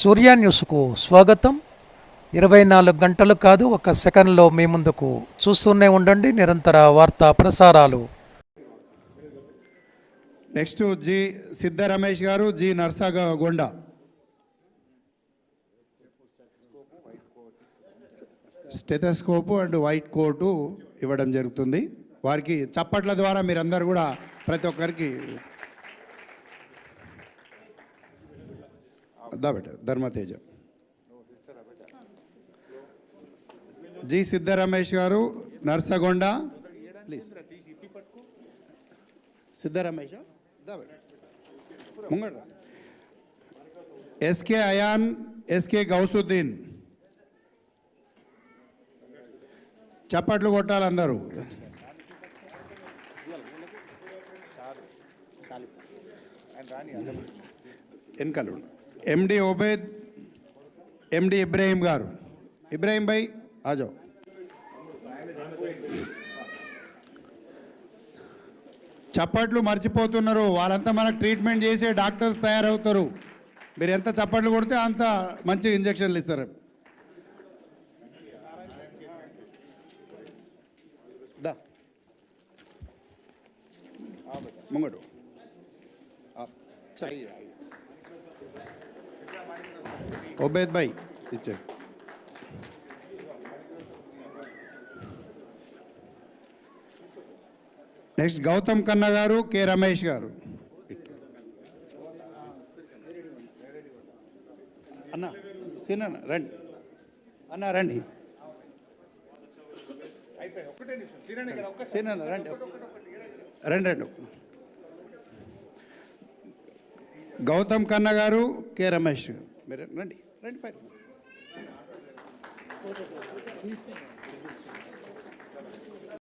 సూర్య న్యూస్కు స్వాగతం. ఇరవై నాలుగు గంటలు కాదు ఒక సెకండ్లో మీ ముందుకు చూస్తూనే ఉండండి. నిరంతర వార్తా ప్రసారాలు. నెక్స్ట్ జి సిద్ధ రమేష్ గారు G Narsagonda stethoscope and white coat ఇవ్వడం జరుగుతుంది. వారికి చప్పట్ల ద్వారా మీరందరూ కూడా ప్రతి ఒక్కరికి దా బెట ధర్మతేజ. జి సిద్ధ రమేష్ గారు నర్సగొండ. ప్లీజ్. సిద్ధ దా బెట ముంగడ్రా. SK Ayan SK Gousuddin. చప్పట్లు కొట్టాలి అందరూ. వెనకాల ఎండి ఒబేద్ ఎండి ఇబ్రాహీం గారు. ఇబ్రాహీం భాయ్ ఆజో చప్పట్లు మర్చిపోతున్నారు. వాళ్ళంతా మనకు ట్రీట్మెంట్ చేసే డాక్టర్స్ తయారవుతారు. మీరు ఎంత చప్పట్లు కొడితే అంత మంచి ఇంజక్షన్లు ఇస్తారు. ముంగడు. చెయ్యి. ఒబేద్ భాయ్ ఇచ్చే నెక్స్ట్ గౌతమ్ కన్నా గారు కె రమేష్ గారు అన్న సీనన్న రండి అన్న రండి సీనన్న రండి రండి రండి గౌతమ్ కన్న గారు కె రమేష్ గారు మీరు రండి రండి పైన